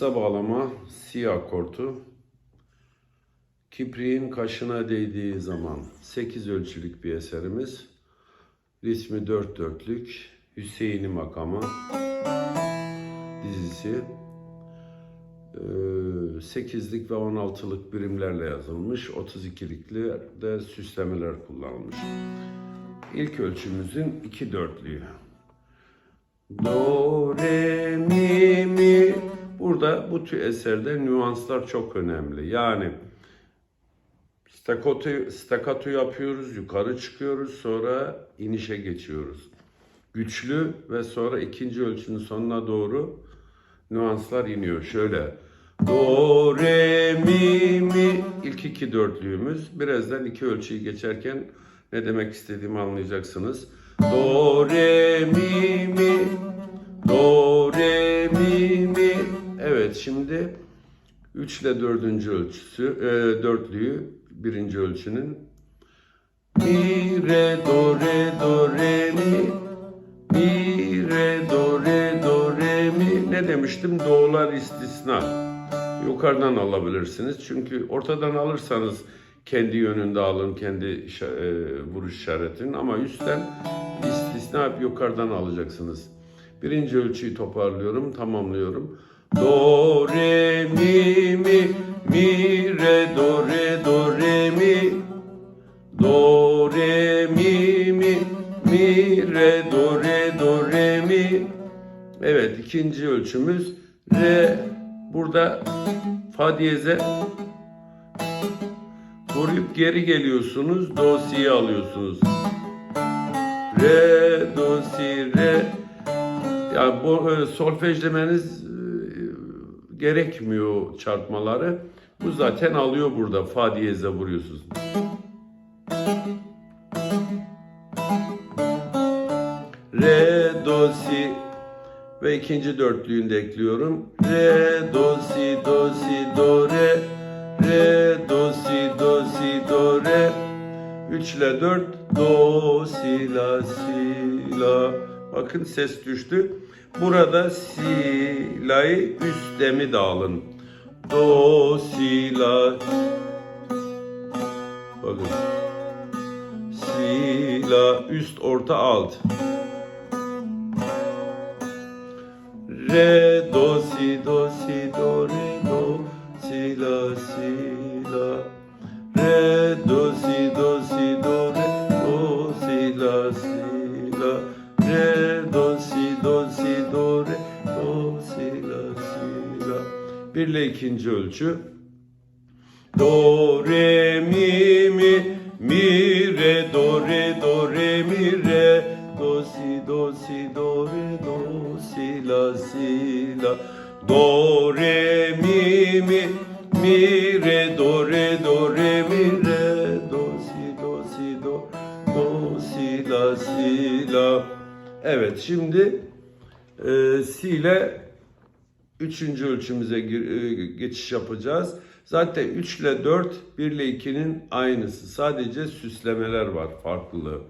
Kısa bağlama si akortu. Kipriğin kaşına değdiği zaman 8 ölçülük bir eserimiz. Ritmi 4 dörtlük. Hüseyin'i makamı. Dizisi. 8'lik ve 16'lık birimlerle yazılmış. 32'likli de süslemeler kullanılmış. İlk ölçümüzün 2 dörtlüğü. Do, re, mi, mi. Burada bu tür eserde nüanslar çok önemli. Yani staccato, staccato yapıyoruz, yukarı çıkıyoruz, sonra inişe geçiyoruz. Güçlü ve sonra ikinci ölçünün sonuna doğru nüanslar iniyor. Şöyle Do, re, mi, mi. İlk iki dörtlüğümüz. Birazdan iki ölçüyü geçerken ne demek istediğimi anlayacaksınız. Do, re, mi, mi. Do, re, mi, mi. Evet şimdi 3 ile dördüncü ölçüsü, e, dörtlüğü birinci ölçünün. Mi, re, do, re, do, re, mi. Mi, re, do, re, do, re, mi. Ne demiştim? Do'lar istisna. Yukarıdan alabilirsiniz. Çünkü ortadan alırsanız kendi yönünde alın, kendi e, vuruş işaretinin ama üstten istisna hep yukarıdan alacaksınız. Birinci ölçüyü toparlıyorum, tamamlıyorum. Do, re, mi, mi, mi, re, do, re, do, re, mi. Do, re, mi, mi, mi, re, do, re, do, re, mi. Evet, ikinci ölçümüz re. Burada fa diyeze koruyup geri geliyorsunuz. Do, si'yi alıyorsunuz. Re, do, si, re. Yani bu e, solfejlemeniz gerekmiyor çarpmaları. Bu zaten alıyor burada. Fa diyeze vuruyorsunuz. Re, do, si ve ikinci dörtlüğünü de ekliyorum. Re, do, si, do, si, do, re. Re, do, si, do, si, do, re. 3 ile 4 do, si, la, si, la. Bakın ses düştü. Burada si, la'yı üstlemi de alın. Do, si, la. Bakın. Si, la, üst, orta, alt. Re, do, si, do, si, do, re, do, si, la, si, la. Re, do, 1 ile ikinci ölçü. Do, re, mi, mi, mi, re, do, re, do, re, mi, re, do, si, do, si, do, re, do, si, la, si, la, do, re, mi, mi, mi, re, do, re, do, re, mi, re, do, si, do, si, do, do, si, la, si, la. Evet şimdi e, si ile üçüncü ölçümüze e, geçiş yapacağız. Zaten 3 ile 4, 1 ile 2'nin aynısı. Sadece süslemeler var, farklılığı.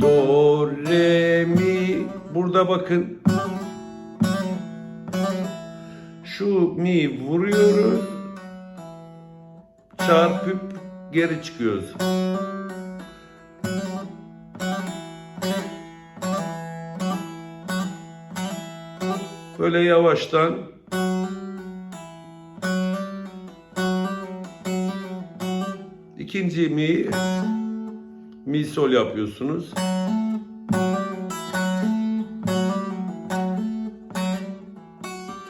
Do, re, mi. Burada bakın. Şu mi vuruyoruz. Çarpıp geri çıkıyoruz. Böyle yavaştan ikinci mi mi sol yapıyorsunuz.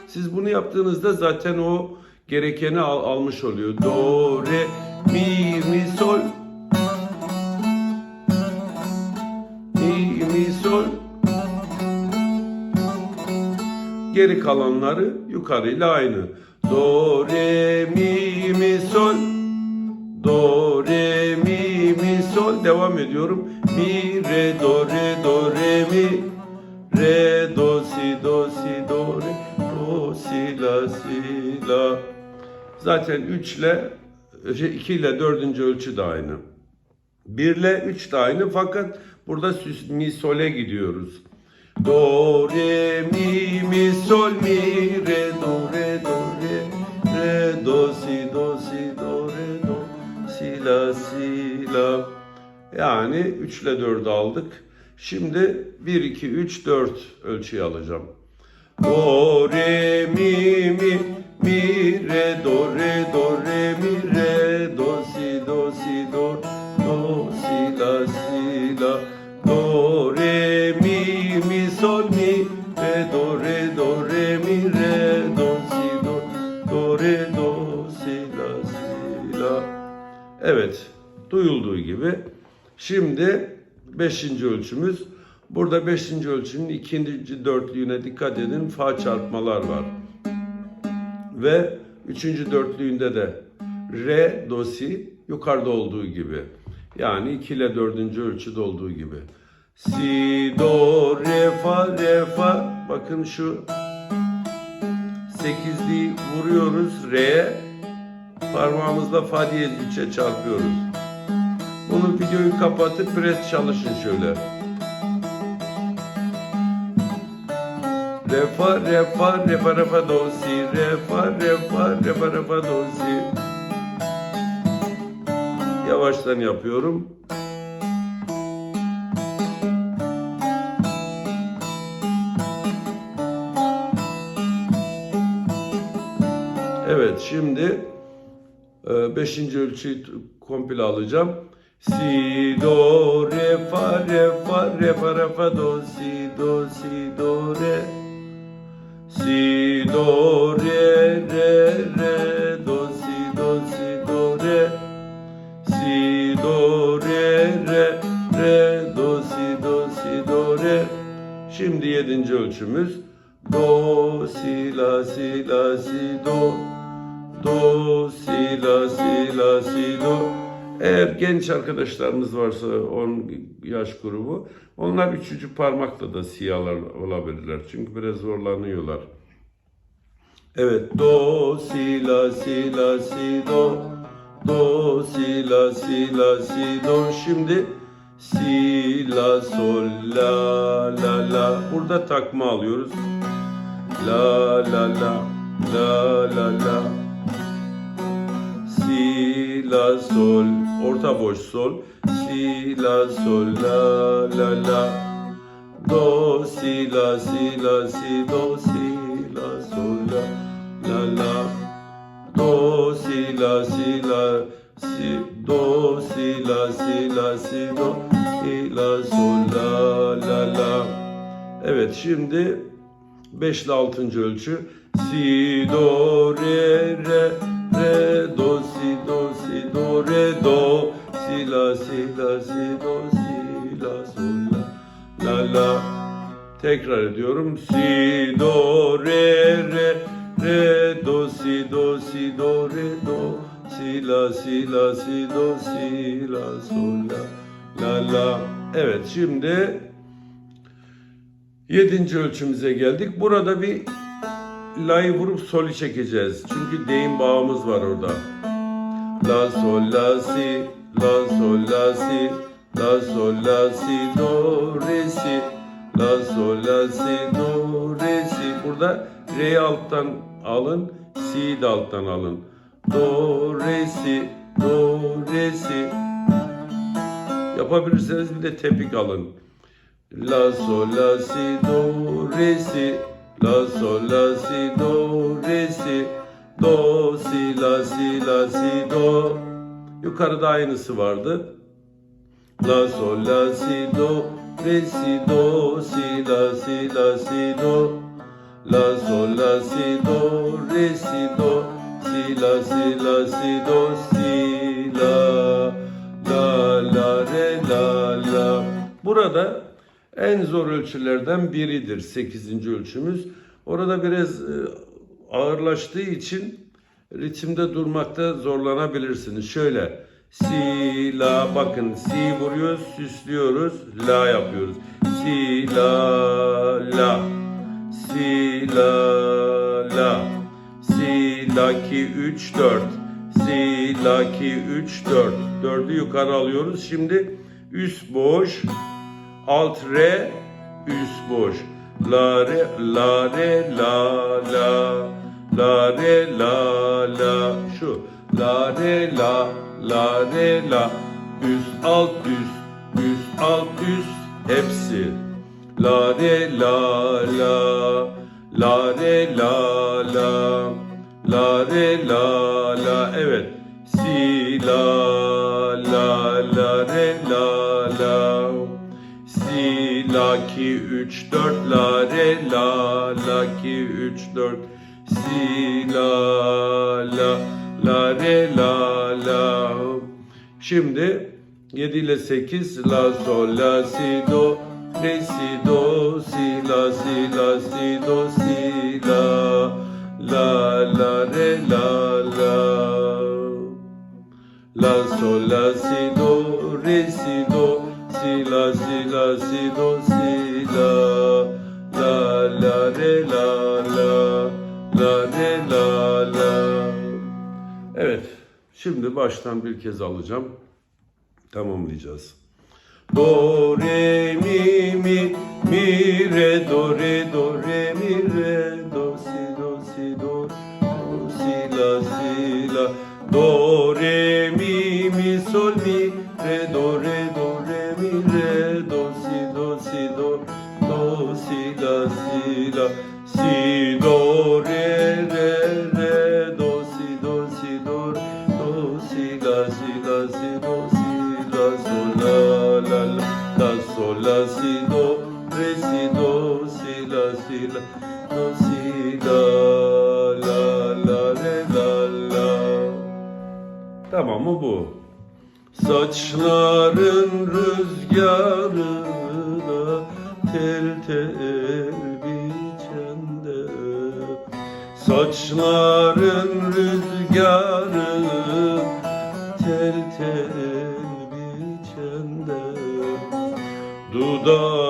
Siz bunu yaptığınızda zaten o gerekeni al- almış oluyor. Do, re, mi, mi, sol. Geri kalanları yukarıyla aynı. Do, re, mi, mi, sol. Do, re, mi, mi, sol. Devam ediyorum. Mi, re, do, re, do, re, mi. Re, do, si, do, si, do, re. Do, si, la, si, la. Zaten 3 ile 2 ile 4. ölçü de aynı. 1 ile 3 de aynı fakat burada mi sole gidiyoruz. Do, re, mi, mi, sol, mi, re, do, re, do si do si do re do si la si la yani 3 ile 4'ü aldık. Şimdi 1 2 3 4 ölçüyü alacağım. Do re mi mi mi re do re do re mi re do si do si do do si la si re do si la si la. Evet duyulduğu gibi. Şimdi beşinci ölçümüz. Burada beşinci ölçünün ikinci dörtlüğüne dikkat edin. Fa çarpmalar var. Ve üçüncü dörtlüğünde de re do si yukarıda olduğu gibi. Yani 2 ile dördüncü ölçüde olduğu gibi. Si do re fa re fa. Bakın şu sekizliği vuruyoruz re'ye parmağımızla fa diye üçe çarpıyoruz. Bunu videoyu kapatıp pres çalışın şöyle. Re fa re fa re fa re fa do si. Re fa re fa re fa re fa do si. Yavaştan yapıyorum. Evet şimdi e, beşinci ölçüyü komple alacağım. Si do re fa re fa re fa re fa do si do si do re. Si do re re re do si do si do re. Si do re re re do si do si do re. Şimdi yedinci ölçümüz genç arkadaşlarımız varsa 10 yaş grubu onlar üçüncü parmakla da siyalar olabilirler. Çünkü biraz zorlanıyorlar. Evet do si la si la si do. Do si la si la si do. Şimdi si la sol la la la. Burada takma alıyoruz. La la la la la la. Si la sol orta boş sol. Si la sol la la la. Do si la si la si do si la sol la la la. Do si la si la si do si la si la si do si la sol la la la. Evet şimdi 5 ile 6. ölçü. Si do re re re do si do do re do si la si la si do si la sol la la la tekrar ediyorum si do re re re do si do si do re do si la si la si do si la sol la la la evet şimdi Yedinci ölçümüze geldik. Burada bir la'yı vurup sol'ü çekeceğiz. Çünkü deyim bağımız var orada. La sol la si, la sol la si, la sol la si do re si, la sol la si do re si. Burada re'yi alttan alın, si'yi de alttan alın. Do re si, do re si. Yapabilirseniz bir de tepik alın. La sol la si do re si La sol la si do re si Do si la si la si do. Yukarıda aynısı vardı. La sol la si do. Re si do si la si la si do. La sol la si do. Re si do. Si la si la si do. Si la la la re la la. Burada en zor ölçülerden biridir. 8. ölçümüz. Orada biraz e, ağırlaştığı için ritimde durmakta zorlanabilirsiniz. Şöyle si la bakın si vuruyoruz, süslüyoruz, la yapıyoruz. Si la la si la la si la ki 3 4 si la ki 3 4 4'ü yukarı alıyoruz. Şimdi üst boş alt re üst boş la re la re la la la re la la şu. La re la la re la. Üst alt üst üst alt üst hepsi. La re la la. La re la la. La re la la evet. Si la la la re la la. Si la ki 3 4 la re la la ki 3 4 si la la la re la la. Şimdi 7 ile 8 la sol la si do re si do si la si la si do si la la la re la la. La sol la si do re si do si la si la si do si la la la re la Evet şimdi baştan bir kez alacağım. Tamamlayacağız. Do re mi mi mi re do re do re mi re do si do si do do si la si la. Do re mi mi sol mi re do re do re mi re do si do si do do si la si la. Si do re Mı bu? Saçların rüzgarına tel tel biçende Saçların rüzgarı tel tel biçende Dudağın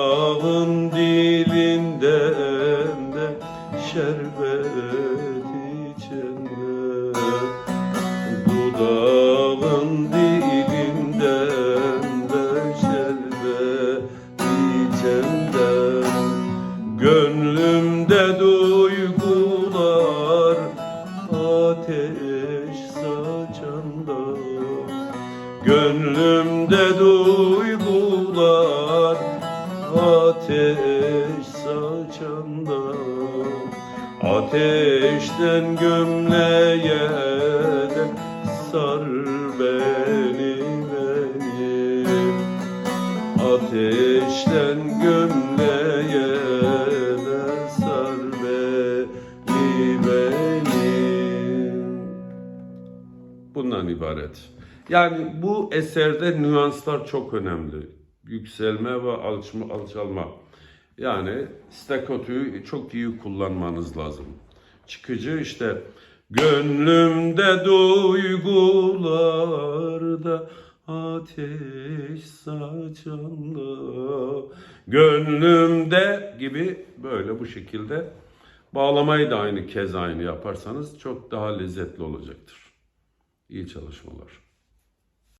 Ateşten gömleğe de sar beni beni Ateşten gömleğe de sar beni beni Bundan ibaret. Yani bu eserde nüanslar çok önemli. Yükselme ve alçma, alçalma. Yani staccato'yu çok iyi kullanmanız lazım. Çıkıcı işte gönlümde duygularda ateş saçanda gönlümde gibi böyle bu şekilde bağlamayı da aynı kez aynı yaparsanız çok daha lezzetli olacaktır. İyi çalışmalar.